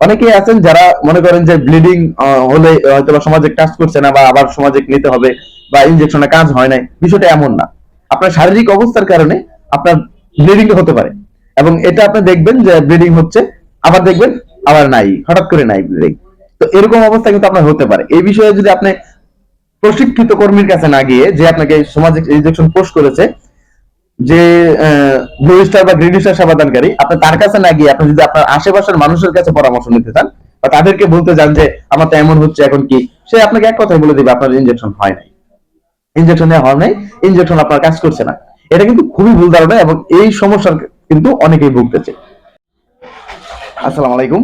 অনেকেই আছেন যারা মনে করেন যে ব্লিডিং হলে হয়তো বা সমাজে কাজ করছে না বা আবার সমাজে নিতে হবে বা ইনজেকশনে কাজ হয় নাই, বিষয়টা এমন না। আপনার শারীরিক অবস্থার কারণে আপনার ব্লিডিং হতে পারে এবং এটা আপনি দেখবেন যে ব্লিডিং হচ্ছে, আবার দেখবেন আবার নাই, হঠাৎ করে নাই ব্লিডিং তো এরকম অবস্থা কিন্তু আপনার হতে পারে। এই বিষয়ে যদি আপনি প্রশিক্ষিত কর্মীর কাছে না গিয়ে যে আপনাকে সমাজে ইনজেকশন পোস্ট করেছে যে ব্লু স্টার বা গ্রিন স্টার সেবাদানকারী আপনি তার কাছে না গিয়ে আপনি যদি আপনার আশেপাশের মানুষের কাছে পরামর্শ নিতে চান, বা তাদেরকে বলতে চান যে, আমার তো এমন হচ্ছে এখন কি? সে আপনাকে এক কথাই বলে দিবে, আপনার ইনজেকশন হয় নাই। ইনজেকশন নেওয়া হয় নাই ইনজেকশন আপনার কাজ করছে না। এটা কিন্তু খুবই ভুল ধারণা এবং এই সমস্যার কিন্তু অনেকেই ভুগতেছে। আসসালামু আলাইকুম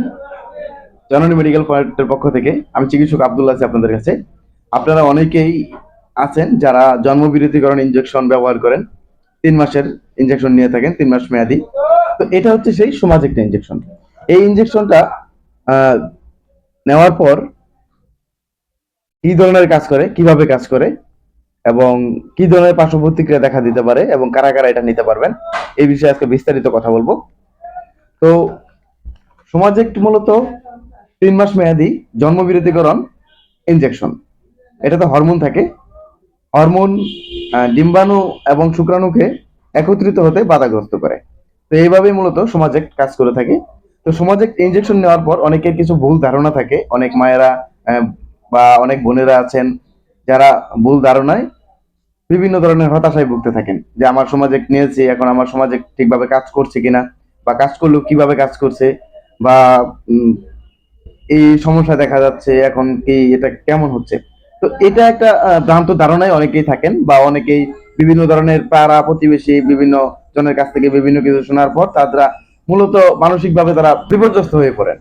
জননী মেডিকেল পয়েন্টের পক্ষ থেকে আমি চিকিৎসক আব্দুল্লাহ আছি আপনাদের কাছে। আপনারা অনেকেই আছেন যারা জন্মবিরতিকরণ ইনজেকশন ব্যবহার করেন। তিন মাসের ইনজেকশন নিয়ে থাকেন, তিন মাস মেয়াদি। তো এটা হচ্ছে সেই সমাজ একটা ইনজেকশন এই ইনজেকশনটা নেওয়ার পর কি ধরনের কাজ করে, কীভাবে কাজ করে, এবং কি ধরনের পার্শ্ব প্রতিক্রিয়া দেখা দিতে পারে, এবং কারা কারা এটা নিতে পারবেন, এই বিষয়ে আজকে বিস্তারিত কথা বলব। তো সমাজ একটি মূলত তিন মাস মেয়াদি জন্মবিরতিকরণ ইনজেকশন এটাতে হরমোন থাকে হরমোন ডিম্বাণু এবং শুক্রাণুকে একত্রিত হতে বাধাগ্রস্ত করে। তো এইভাবেই মূলত সমাজেক কাজ করে থাকে। তো সমাজেক ইনজেকশন নেওয়ার পর অনেকের কিছু ভুল ধারণা থাকে। অনেক মায়েরা বা অনেক বোনেরা আছেন যারা ভুল ধারণায় বিভিন্ন ধরনের হতাশায় ভুগতে থাকেন যে আমার সমাজে নিয়েছি, এখন আমার সমাজে ঠিকভাবে কাজ করছে কিনা বা কাজ করলেও কীভাবে কাজ করছে বা এই সমস্যা দেখা যাচ্ছে, এখন কি এটা কেমন হচ্ছে? তো এটা একটা ভ্রান্ত ধারণায় অনেকেই থাকেন বা অনেকেই বিভিন্ন ধরনের পাড়া প্রতিবেশী বিভিন্ন জনের কাছ থেকে বিভিন্ন কিছু শোনার পর তারা মূলত মানসিকভাবে তারা বিপর্যস্ত হয়ে পড়েন।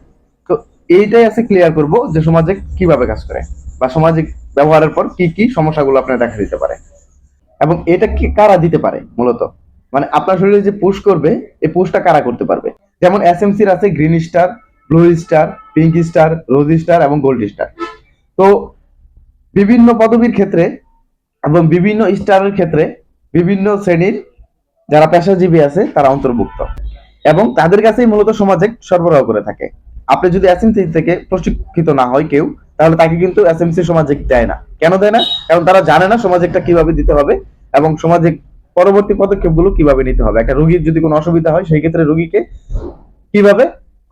তো এইটাই আছে ক্লিয়ার করব যে সমাজে কীভাবে কাজ করে বা সামাজিক ব্যবহারের পর কি কি সমস্যাগুলো আপনার দেখা দিতে পারে। এবং এটা কি, কারা দিতে পারে মূলত? মানে আপনার শরীরে যে পুশ করবে, এই পুশটা কারা করতে পারবে? যেমন এস এসএমসির আছে green star blue star pink star rose star এবং গোল্ড স্টার তো বিভিন্ন পদবীর ক্ষেত্রে এবং বিভিন্ন স্টারের ক্ষেত্রে বিভিন্ন শ্রেণির যারা পেশাজীবী আছে, তারা অন্তর্ভুক্ত এবং তাদের কাছেই মূলত সমাজে সরবরাহ করে থাকে। আপনি যদি এসএমসি থেকে প্রশিক্ষিত না হয় কেউ, তাহলে তাকে কিন্তু এসএমসি সমাজে দেয় না। কেন দেয় না? কারণ তারা জানে না সমাজেকটা কীভাবে দিতে হবে এবং সমাজে পরবর্তী পদক্ষেপগুলো কীভাবে নিতে হবে। একটা রোগীর যদি কোনো অসুবিধা হয়, সেই ক্ষেত্রে রোগীকে কীভাবে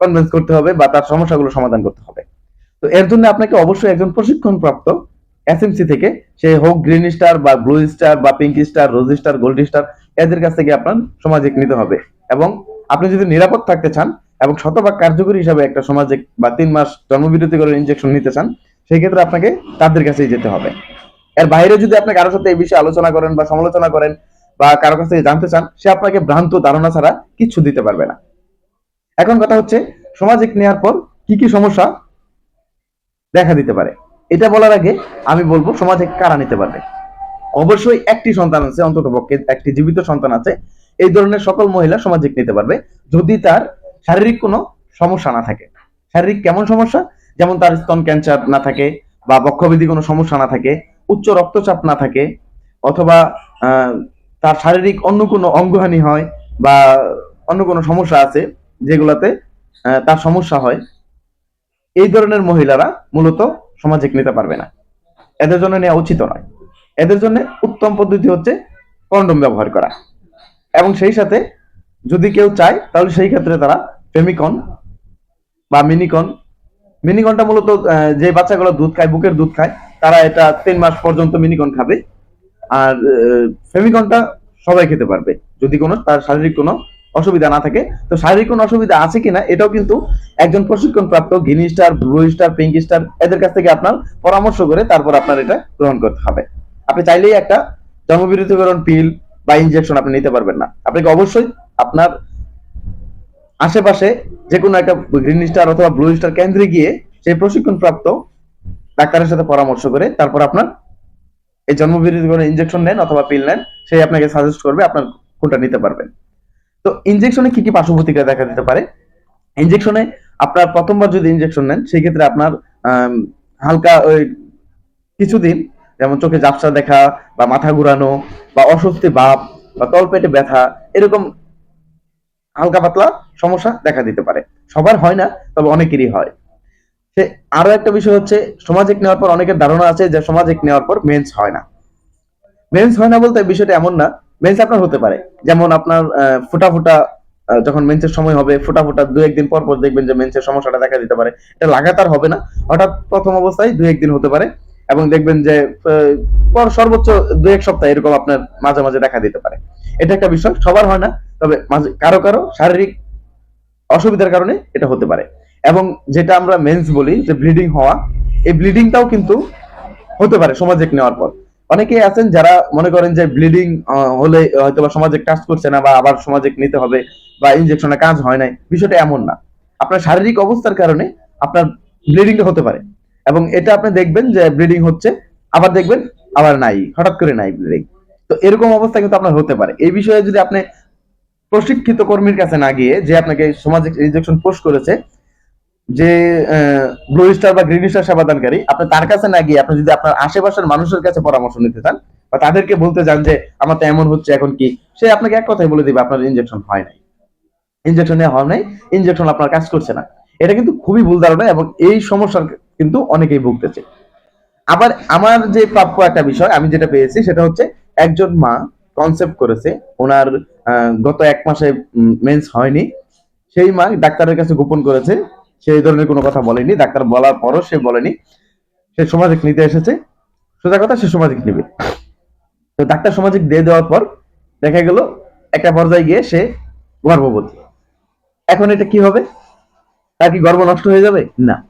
কনভিন্স করতে হবে বা তার সমস্যাগুলো সমাধান করতে হবে। তো এর জন্য আপনাকে অবশ্যই একজন প্রশিক্ষণ প্রাপ্ত এসএমসি থেকে সে হোক গ্রিন স্টার বা ব্লু স্টার বা pink star rose star gold star এদের কাছ থেকে আপনার সমাজিক নিতে হবে। এবং আপনি যদি নিরাপদ থাকতে চান এবং শতভাগ কার্যকরী হিসাবে একটা সমাজে বা তিন মাস জন্মবিরতি করে ইনজেকশন নিতে চান, সেই ক্ষেত্রে আপনাকে তাদের কাছেই যেতে হবে। এর বাইরে যদি আপনি কারোর সাথে এই বিষয়ে আলোচনা করেন বা সমালোচনা করেন বা কারোর কাছ থেকে জানতে চান, সে আপনাকে ভ্রান্ত ধারণা ছাড়া কিচ্ছু দিতে পারবে না। এখন কথা হচ্ছে সমাজিক নেওয়ার পর কি কি সমস্যা দেখা দিতে পারে? এটা বলার আগে আমি বলব, সমাজে কারা নিতে পারবে? অবশ্যই একটি সন্তান আছে অন্তত পক্ষে একটি জীবিত সন্তান আছে, এই ধরনের সকল মহিলা সমাজিক নিতে পারবে, যদি তার শারীরিক কোনো সমস্যা না থাকে। শারীরিক কেমন সমস্যা? যেমন তার স্তন ক্যান্সার না থাকে বা বক্ষবিধি কোনো সমস্যা না থাকে, উচ্চ রক্তচাপ না থাকে, অথবা তার শারীরিক অন্য কোনো অঙ্গহানি হয় বা অন্য কোনো সমস্যা আছে যেগুলাতে তার সমস্যা হয়, এই ধরনের মহিলারা মূলত সমাজিক নিতে পারবে না। এদের জন্য নেওয়া উচিত নয়। এদের জন্য উত্তম পদ্ধতি হচ্ছে কন্ডম ব্যবহার করা। এবং সেই সাথে যদি কেউ চায়, তাহলে সেই ক্ষেত্রে তারা ফেমিকন বা মিনিকন। মিনিকনটা মূলত যে বাচ্চাগুলো দুধ খায়, বুকের দুধ খায়, তারা এটা তিন মাস পর্যন্ত মিনিকন খাবে। আর ফেমিকনটা সবাই খেতে পারবে। যদি কোনো, তার শারীরিক কোনো অসুবিধা না থাকে। তো শারীরিক কোনো অসুবিধা আছে কিনা, এটাও কিন্তু একজন প্রশিক্ষণ প্রাপ্ত green star blue star pink star এদের কাছ থেকে আপনার পরামর্শ করে তারপর আপনার এটা গ্রহণ করতে হবে। আপনি চাইলেই একটা জন্মবিরতিকরণ পিল বা ইনজেকশন আপনি নিতে পারবেন না। আপনাকে অবশ্যই আপনার আশেপাশে যে কোনো একটা গ্রিন স্টার অথবা ব্লু স্টার কেন্দ্রে গিয়ে সেই প্রশিক্ষণ প্রাপ্ত ডাক্তারের সাথে পরামর্শ করে তারপর আপনার এই জন্মবিরতিকরণ ইনজেকশন নেন অথবা পিল নেন, সেই আপনাকে সাজেস্ট করবে, আপনার কোনটা নিতে পারবেন। তো ইনজেকশনে কি কি পার্শ্ব প্রতিক্রিয়া দেখা দিতে পারে? ইনজেকশনে আপনার প্রথমবার যদি ইনজেকশন নেন সেই ক্ষেত্রে আপনার হালকা ওই কিছুদিন, যেমন চোখে ঝাপসা দেখা বা মাথা ঘুরানো বা অস্বস্তি ভাব বা তলপেটে ব্যথা, এরকম হালকা পাতলা সমস্যা দেখা দিতে পারে। সবার হয় না, তবে অনেকেরই হয়। সে আরও একটা বিষয় হচ্ছে সমাজিক নেওয়ার পর অনেকের ধারণা আছে যে সমাজিক নেওয়ার পর মেন্স হয় না। মেন্স হয় না বলতে বিষয়টা এমন না মেন্স আপনার হতে পারে। যেমন আপনার ফোঁটা ফোঁটা যখন মেন্সের সময় হবে, ফোঁটা ফোঁটা দু একদিন পর পর দেখবেন যে মেন্সের সমস্যাটা দেখা দিতে পারে। এটা লাগাতার হবে না। হঠাৎ প্রথম অবস্থায় দু একদিন হতে পারে এবং দেখবেন যে পর সর্বোচ্চ দু এক সপ্তাহ এরকম আপনার মাঝে মাঝে দেখা দিতে পারে। এটা একটা বিষয়, সবার হয় না, তবে কারও কারও শারীরিক অসুবিধার কারণে এটা হতে পারে। এবং যেটা আমরা মেন্স বলি, যে ব্লিডিং হওয়া, এই ব্লিডিংটাও কিন্তু হতে পারে সমাজেক নেওয়ার পর। অনেকে আছেন যারা মনে করেন যে ব্লিডিং হলে হয়তো বা সমাজে কাজ করছে না বা আবার সমাজে নিতে হবে বা ইনজেকশনে কাজ হয় নাই, বিষয়টা এমন না। আপনার শারীরিক অবস্থার কারণে আপনার ব্লিডিংটা হতে পারে। এবং এটা আপনি দেখবেন যে ব্লিডিং হচ্ছে, আবার দেখবেন আবার নাই, হঠাৎ করে নাই ব্লিডিং তো এরকম অবস্থা কিন্তু আপনার হতে পারে। এই বিষয়ে যদি আপনি প্রশিক্ষিত কর্মীর কাছে না গিয়ে যে আপনাকে সমাজে ইনজেকশন পোস্ট করেছে যে ব্লু স্টার বা গ্রিন স্টার সেবাদানকারী আপনি তার কাছে না গিয়ে আপনি যদি আপনার আশেপাশের মানুষের কাছে পরামর্শ নিতে চান বা তাদেরকে বলতে চান যে, আমার তো এমন হচ্ছে এখন কি? সে আপনাকে এক কথাই বলে দিবে, আপনার ইনজেকশন হয় নাই। ইনজেকশন হয় নাই ইনজেকশন আপনার কাজ করছে না। এটা কিন্তু খুবই ভুল ধারণা এবং এই সমস্যার কিন্তু অনেকেই ভুগতেছে। আবার আমার যে প্রাপ্য একটা বিষয়, আমি যেটা পেয়েছি সেটা হচ্ছে একজন মা কনসেপ্ট করেছে, ওনার গত এক মাসে মেন্স হয়নি। সেই মা ডাক্তারের কাছে গোপন করেছে সেই ধরনের কোনো কথা বলেনি, ডাক্তার বলার পরও সে বলেনি। সে সমাজিক নিতে এসেছে। সোজা কথা, সে সমাজিক নিবে। তো ডাক্তার সমাজিক দিয়ে দেওয়ার পর দেখা গেল, একটা পর্যায়ে গিয়ে সে গর্ভবতী। এখন এটা কি হবে? তার কি গর্ভ নষ্ট হয়ে যাবে? না।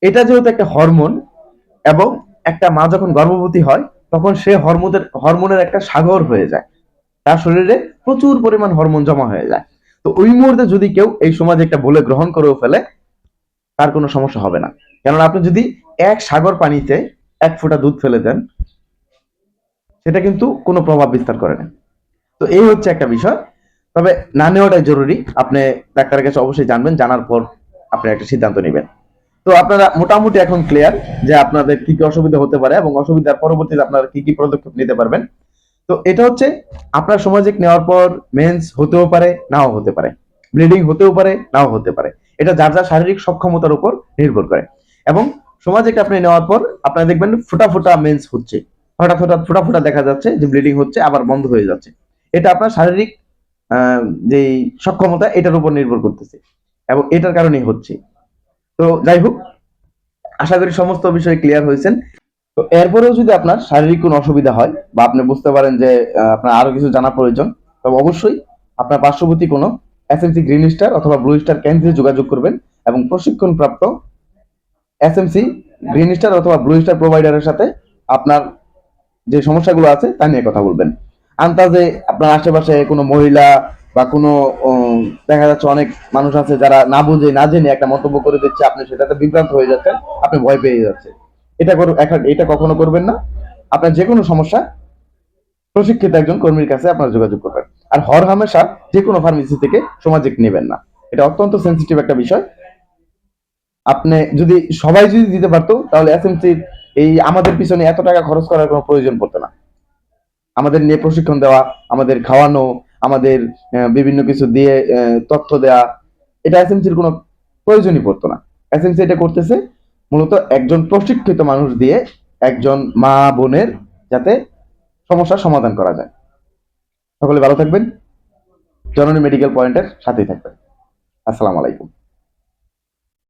এটা যেহেতু একটা হরমোন এবং একটা মা যখন গর্ভবতী হয়, তখন সে হরমোনের হরমোনের একটা সাগর হয়ে যায়। তার শরীরে প্রচুর পরিমাণ হরমোন জমা হয়ে যায়। তো ওই মুহূর্তে যদি কেউ এই সমাজে একটা বলে গ্রহণ করেও ফেলে, তার কোনো সমস্যা হবে না। কেননা আপনি যদি এক সাগর পানিতে এক ফোঁটা দুধ ফেলে দেন, সেটা কিন্তু কোনো প্রভাব বিস্তার করে না। তো এই হচ্ছে একটা বিষয়। তবে না নেওয়াটাই জরুরি। আপনি ডাক্তারের কাছে অবশ্যই জানবেন, জানার পর আপনি একটা সিদ্ধান্ত নেবেন। তো আপনারা মোটামুটি এখন ক্লিয়ার যে আপনাদের কি কি অসুবিধা হতে পারে এবং অসুবিধার পরবর্তীতে আপনারা কি কি পদক্ষেপ নিতে পারবেন। তো এটা হচ্ছে আপনার সমাজিক নেওয়ার পর মেন্স হতেও পারে, নাও হতে পারে। ব্লিডিং হতেও পারে, নাও হতে পারে। এটা যার যার শারীরিক সক্ষমতার উপর নির্ভর করে। এবং সমাজিক আপনি নেওয়ার পর আপনারা দেখবেন ফোটা ফোটা মেন্স হচ্ছে। হঠাৎ হঠাৎ ফোটা ফোটা দেখা যাচ্ছে যে ব্লিডিং হচ্ছে, আবার বন্ধ হয়ে যাচ্ছে। এটা আপনার শারীরিক যেই সক্ষমতা, এটার উপর নির্ভর করতেছে। এবং এটার কারণেই হচ্ছে। তো যাই হোক, আশা করি সমস্ত বিষয় ক্লিয়ার হয়েছেন। তো এরপরেও যদি আপনার শারীরিক কোনো অসুবিধা হয় বা আপনি বুঝতে পারেন যে আপনার আরও কিছু জানা প্রয়োজন তবে অবশ্যই আপনার পার্শ্ববর্তী কোনো এসএমসি গ্রিন স্টার অথবা ব্লু স্টার কেন্দ্রে যোগাযোগ করবেন এবং প্রশিক্ষণপ্রাপ্ত এসএমসি গ্রিন স্টার অথবা ব্লু স্টার প্রোভাইডারের সাথে আপনার যে সমস্যাগুলো আছে তা নিয়ে কথা বলবেন। আন্তাজে আপনার আশেপাশে কোনো মহিলা বা কোনো দেখা যাচ্ছে অনেক মানুষ আছে যারা না বুঝে, না জেনে একটা মন্তব্য করে দিচ্ছে, আপনি সেটাতে বিভ্রান্ত হয়ে যাচ্ছেন, আপনি ভয় পেয়ে যাচ্ছেন। এটা এটা কখনো করবেন না। আপনার যে কোনো সমস্যা, প্রশিক্ষিত একজন কর্মীর কাছে আপনার যোগাযোগ করবেন। আর হর হামেশা যে কোনো ফার্মেসি থেকে সমাজিক নেবেন না। এটা অত্যন্ত সেন্সিটিভ একটা বিষয়। আপনি যদি, সবাই যদি দিতে পারতো, তাহলে এসএমসি এই আমাদের পিছনে এত টাকা খরচ করার কোনো প্রয়োজন পড়তো না। আমাদের নিয়ে প্রশিক্ষণ দেওয়া, আমাদের খাওয়ানো, আমাদের বিভিন্ন কিছু দিয়ে তথ্য দেওয়া এটা এসএমসির কোনো প্রয়োজনই পড়তো না। এসএমসি এটা করতেছে মূলত একজন প্রশিক্ষিত মানুষ দিয়ে একজন মা বোনের যাতে সমস্যার সমাধান করা যায়। সকলে ভালো থাকবেন। জননী মেডিকেল পয়েন্টের সাথেই থাকবেন। আসসালামু আলাইকুম।